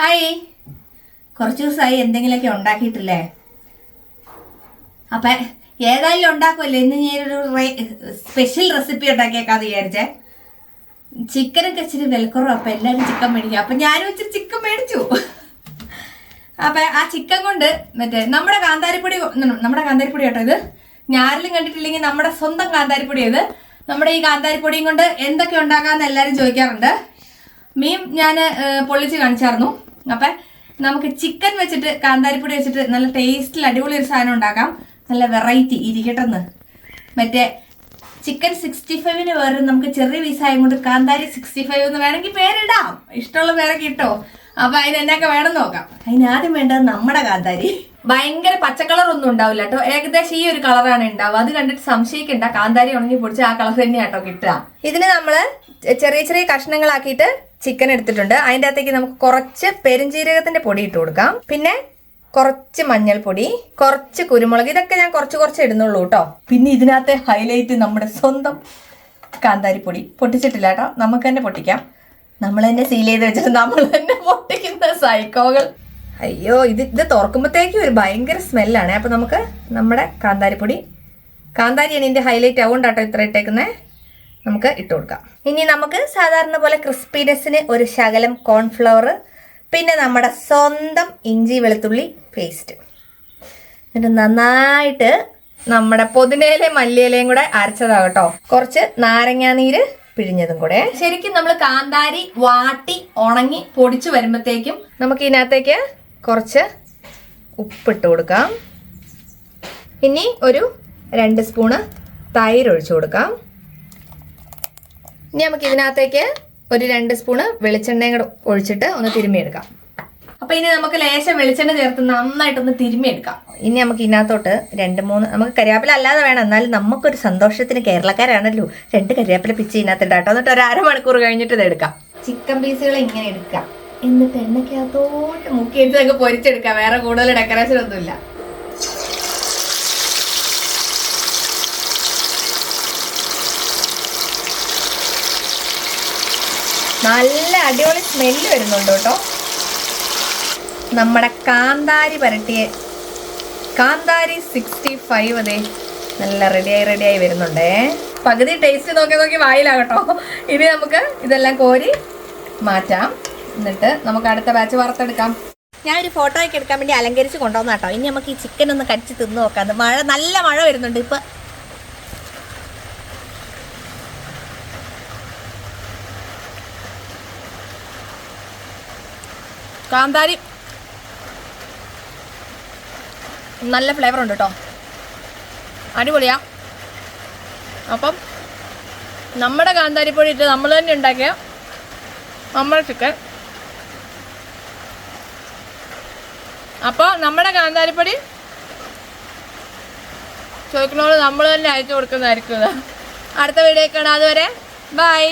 Hi. കുറച്ച് ദിവസമായി എന്തെങ്കിലുമൊക്കെ ഉണ്ടാക്കിയിട്ടില്ലേ? അപ്പൊ ഏതായാലും ഉണ്ടാക്കുമല്ലോ. ഇന്ന് ഞാനൊരു സ്പെഷ്യൽ റെസിപ്പി ഉണ്ടാക്കിയേക്കാന്ന് വിചാരിച്ചേ. ചിക്കനൊക്കെ ഇച്ചിരി വിലക്കുറവ്. അപ്പൊ എല്ലാവരും ചിക്കൻ മേടിക്കും. അപ്പൊ ഞാനും ഇച്ചിരി ചിക്കൻ മേടിച്ചു. അപ്പൊ ആ ചിക്കൻ കൊണ്ട് മറ്റേ നമ്മുടെ കാന്താരിപ്പൊടി നമ്മുടെ കാന്താരിപ്പൊടി കേട്ടോ ഇത്. ഞാരിലും കണ്ടിട്ടില്ലെങ്കിൽ നമ്മുടെ സ്വന്തം കാന്താരിപ്പൊടി ഇത്. നമ്മുടെ ഈ കാന്താരിപ്പൊടിയും കൊണ്ട് എന്തൊക്കെ ഉണ്ടാക്കാമെന്ന് എല്ലാവരും ചോദിക്കാറുണ്ട്. മീൻ ഞാൻ പൊള്ളിച്ച് കാണിച്ചായിരുന്നു. അപ്പൊ നമുക്ക് ചിക്കൻ വെച്ചിട്ട് കാന്താരിപ്പൊടി വെച്ചിട്ട് നല്ല ടേസ്റ്റിൽ അടിപൊളി ഒരു സാധനം ഉണ്ടാക്കാം. നല്ല വെറൈറ്റി ഇരിക്കട്ടെന്ന്. മറ്റേ ചിക്കൻ സിക്സ്റ്റി ഫൈവിന് വേറെ നമുക്ക് ചെറിയ പീസായും കൊണ്ട് കാന്താരി സിക്സ്റ്റി ഫൈവ് എന്ന് വേണമെങ്കിൽ പേരിടാം. ഇഷ്ടമുള്ള പേരൊക്കെ ഇട്ടോ അപ്പൊ അതിന് എന്നൊക്കെ വേണം നോക്കാം. അതിന് ആദ്യം വേണ്ടത് നമ്മുടെ കാന്താരി. ഭയങ്കര പച്ചക്കളർ ഒന്നും ഉണ്ടാവില്ല കേട്ടോ ഏകദേശം ഈ ഒരു കളറാണ് ഉണ്ടാവുക. അത് കണ്ടിട്ട് സംശയിക്കണ്ട. കാന്താരി ഉണങ്ങി പൊടിച്ച് ആ കളർ തന്നെയാട്ടോ കിട്ടുക. ഇതിന് നമ്മൾ ചെറിയ ചെറിയ കഷ്ണങ്ങളാക്കിയിട്ട് ചിക്കൻ എടുത്തിട്ടുണ്ട്. അതിന്റെ അകത്തേക്ക് നമുക്ക് കുറച്ച് പെരുംജീരകത്തിന്റെ പൊടി ഇട്ട് കൊടുക്കാം. പിന്നെ കുറച്ച് മഞ്ഞൾപ്പൊടി കുറച്ച് കുരുമുളക് ഇതൊക്കെ ഞാൻ കുറച്ച് കുറച്ച് ഇടുന്നുള്ളൂ കേട്ടോ. പിന്നെ ഇതിനകത്തെ ഹൈലൈറ്റ് നമ്മുടെ സ്വന്തം കാന്താരിപ്പൊടി. പൊട്ടിച്ചിട്ടില്ല കേട്ടോ. നമുക്ക് തന്നെ പൊട്ടിക്കാം. നമ്മൾ തന്നെ സീൽ ചെയ്ത് വെച്ചിട്ട് നമ്മൾ തന്നെ പൊട്ടിക്കുന്ന സൈക്കോകൾ അയ്യോ ഇത് ഇത് തുറക്കുമ്പോഴത്തേക്കും ഒരു ഭയങ്കര സ്മെല്ലാണ് അപ്പൊ നമുക്ക് നമ്മുടെ കാന്താരിപ്പൊടി. കാന്താരിയാണ് ഇതിന്റെ ഹൈലൈറ്റ് ആവുകൊണ്ടാട്ടോ ഇത്ര ഇട്ടേക്കുന്നത് നമുക്ക് ഇട്ട് കൊടുക്കാം. ഇനി നമുക്ക് സാധാരണ പോലെ ക്രിസ്പിനെസ്സിന് ഒരു ശകലം കോൺഫ്ലവർ പിന്നെ നമ്മുടെ സ്വന്തം ഇഞ്ചി വെളുത്തുള്ളി പേസ്റ്റ് എന്നിട്ട് നന്നായിട്ട് നമ്മുടെ പൊതിനയിലെ മല്ലിയിലയും കൂടെ അരച്ചതാകട്ടോ കുറച്ച് നാരങ്ങാനീര് പിഴിഞ്ഞതും കൂടെ. ശരിക്കും നമ്മൾ കാന്താരി വാട്ടി ഉണങ്ങി പൊടിച്ചു വരുമ്പോഴത്തേക്കും നമുക്ക് ഇതിനകത്തേക്ക് കുറച്ച് ഉപ്പിട്ട് കൊടുക്കാം. ഇനി ഒരു രണ്ട് സ്പൂണ് തൈര് ഒഴിച്ചു കൊടുക്കാം. ഇനി നമുക്ക് ഇതിനകത്തേക്ക് ഒരു രണ്ട് സ്പൂണ് വെളിച്ചെണ്ണയും കൂടെ ഒഴിച്ചിട്ട് ഒന്ന് തിരുമ്മിയെടുക്കാം. അപ്പൊ ഇനി നമുക്ക് ലേശം വെളിച്ചെണ്ണ ചേർത്ത് നന്നായിട്ടൊന്ന് തിരുമ്മിയെടുക്കാം. ഇനി നമുക്ക് ഇതിനകത്തോട്ട് രണ്ട് മൂന്ന് നമുക്ക് കരിയാപ്പില അല്ലാതെ വേണം. എന്നാലും നമുക്കൊരു സന്തോഷത്തിന് കേരളക്കാരാണല്ലോ. രണ്ട് കരിയാപ്പില പിച്ച് ഇതിനകത്ത് ഇടാം കേട്ടോ. എന്നിട്ട് ഒരു അരമണിക്കൂർ കഴിഞ്ഞിട്ട് ഇത് എടുക്കാം. ചിക്കൻ പീസുകൾ ഇങ്ങനെ എടുക്കാം. എന്നിട്ട് എണ്ണയ്ക്കകത്തോട്ട് മുക്കിയിട്ട് നമുക്ക് പൊരിച്ചെടുക്കാം. വേറെ കൂടുതൽ ഡെക്കറേഷൻ ഒന്നുമില്ല. നല്ല അടിപൊളി സ്മെല്ല് വരുന്നുണ്ട് കേട്ടോ. നമ്മുടെ കാന്താരി പരട്ടിയ കാന്താരി സിക്സ്റ്റി ഫൈവ് അതെ നല്ല റെഡിയായി റെഡിയായി വരുന്നുണ്ടേ. പകുതി ടേസ്റ്റ് നോക്കി നോക്കി വായിലാകട്ടോ. ഇനി നമുക്ക് ഇതെല്ലാം കോരി മാറ്റാം. എന്നിട്ട് നമുക്ക് അടുത്ത ബാച്ച് വറുത്തെടുക്കാം. ഞാനൊരു ഫോട്ടോയൊക്കെ എടുക്കാൻ വേണ്ടി അലങ്കരിച്ച് കൊണ്ടുവന്നാട്ടോ. ഇനി നമുക്ക് ഈ ചിക്കൻ ഒന്ന് കടിച്ച് തിന്ന് നോക്കാം. മഴ നല്ല മഴ വരുന്നുണ്ട് ഇപ്പൊ. കാന്താരി. നല്ല ഫ്ലേവർ ഉണ്ട് കേട്ടോ അടിപൊളിയാ. അപ്പം നമ്മുടെ കാന്താരിപ്പൊടി ഇട്ട് നമ്മൾ തന്നെ ഉണ്ടാക്കിയ നമ്മുടെ ചിക്കൻ അപ്പോൾ നമ്മുടെ കാന്താരിപ്പൊടി ചോദിക്കുന്നവർ നമ്മൾ തന്നെ അയച്ചു കൊടുക്കുന്നതായിരിക്കും അടുത്ത വീഡിയോ കാണാം. അതുവരെ ബൈ.